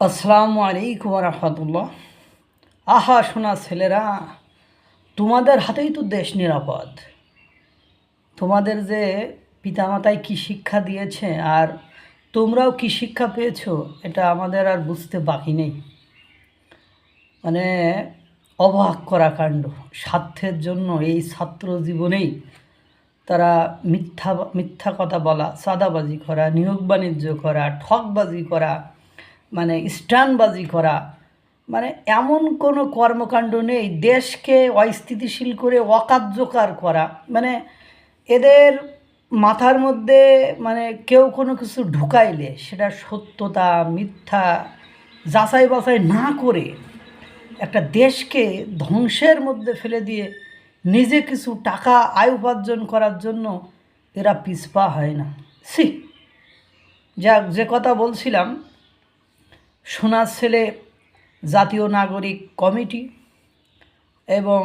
আসসালামু আলাইকুম রহমতুল্লাহ আহা শোনা ছেলেরা, তোমাদের হাতেই তো দেশ নিরাপদ। তোমাদের যে পিতামাতায় কি শিক্ষা দিয়েছে আর তোমরাও কি শিক্ষা পেয়েছ, এটা আমাদের আর বুঝতে বাকি নেই। মানে অবাক করা কাণ্ড। স্বার্থের জন্য এই ছাত্র জীবনেই তারা মিথ্যা মিথ্যা কথা বলা সাদাবাজি করা নিয়োগ বাণিজ্য করা ঠকবাজি করা মানে স্টানবাজি করা। মানে এমন কোনো কর্মকাণ্ড নেই, দেশকে অস্থিতিশীল করে অকার্যকর করা। মানে এদের মাথার মধ্যে মানে কেউ কোনো কিছু ঢুকাইলে সেটা সত্যতা, মিথ্যা যাচাই বাছাই না করে একটা দেশকে ধ্বংসের মধ্যে ফেলে দিয়ে নিজে কিছু টাকা আয় উপার্জন করার জন্য এরা পিছপা হয় না। সি যাক, যে কথা বলছিলাম সোনার ছেলে, জাতীয় নাগরিক কমিটি এবং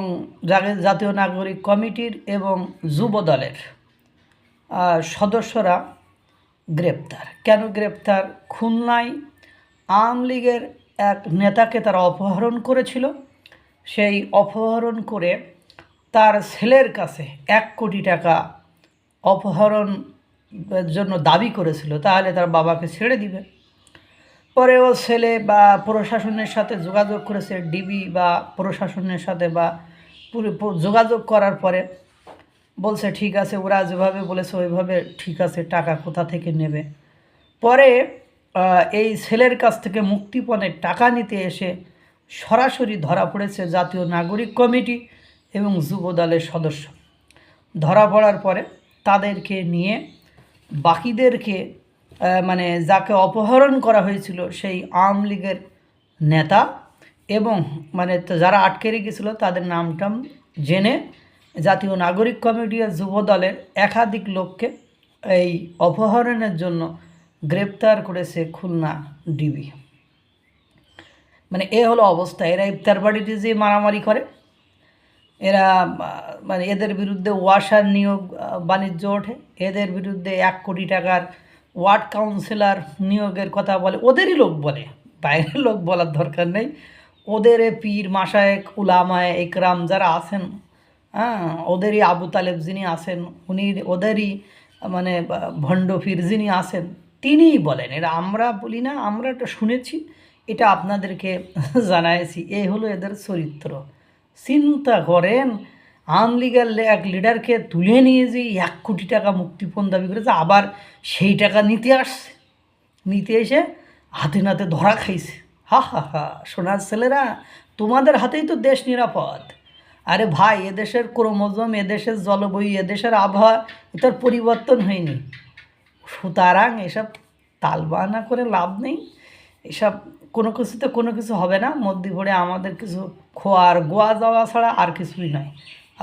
জাতীয় নাগরিক কমিটির এবং যুব দলের সদস্যরা গ্রেপ্তার। কেন গ্রেপ্তার? খুলনায় আওয়ামী লীগের এক নেতাকে তারা অপহরণ করেছিল। সেই অপহরণ করে তার ছেলের কাছে এক কোটি টাকা অপহরণ জন্য দাবি করেছিল। তাহলে তার বাবাকে ছেড়ে দিবে। পরে ও ছেলে বা প্রশাসনের সাথে যোগাযোগ করেছে ডিবি বা প্রশাসনের সাথে বা যোগাযোগ করার পরে বলছে, ঠিক আছে, ওরা যেভাবে বলেছে, ওইভাবে ঠিক আছে, টাকা কোথা থেকে নেবে? পরে এই ছেলের কাছ থেকে মুক্তিপণের টাকা নিতে এসে সরাসরি ধরা পড়েছে জাতীয় নাগরিক কমিটি এবং যুব দলের সদস্য। ধরা পড়ার পরে তাদেরকে নিয়ে বাকিদেরকে মানে যাকে অপহরণ করা হয়েছিল সেই আওয়ামী লীগের নেতা এবং মানে যারা আটকে রেখেছিল তাদের নামটাম জেনে জাতীয় নাগরিক কমিটি আর যুব দলের একাধিক লোককে এই অপহরণের জন্য গ্রেপ্তার করেছে খুলনা ডিবি। মানে এ হলো অবস্থা। এরা ইফতার বাড়িতে যে মারামারি করে, এরা মানে এদের বিরুদ্ধে ওয়াসার নিয়োগ বাণিজ্য ওঠে। এদের বিরুদ্ধে এক কোটি টাকার ওয়ার্ড কাউন্সিলর নিয়োগের কথা বলে, ওদেরই লোক বলে, বাইরের লোক বলার দরকার নেই। ওদের পীর মাসায়েক উলামায় একরাম যারা আছেন হ্যাঁ ওদেরই আবু তালেব যিনি আছেন, উনি ওদেরই মানে ভণ্ড যিনি আছেন, তিনিই বলেন। এরা আমরা বলি না, আমরা এটা শুনেছি, এটা আপনাদেরকে জানাইছি। এই হলো এদের চরিত্র। চিন্তা করেন আওয়ামী লীগের এক লিডারকে তুলে নিয়ে যে এক কোটি টাকা মুক্তিপণ দাবি করেছে, আবার সেই টাকা নিতে আসছে। নিতে এসে হাতে নাতে ধরা খাইছে। হা হা হা, সোনার ছেলেরা, তোমাদের হাতেই তো দেশ নিরাপদ। আরে ভাই, এদেশের ক্রোমোজম, এদেশের জলবায়ু, এদেশের আবহাওয়া, এটার পরিবর্তন হয়নি। সুতরাং এসব তালবানা করে লাভ নেই। এসব কোনো কিছুতে কোনো কিছু হবে না। মধ্যে ভরে আমাদের কিছু খোয়ার গোয়া যাওয়া ছাড়া আর কিছুই নয়।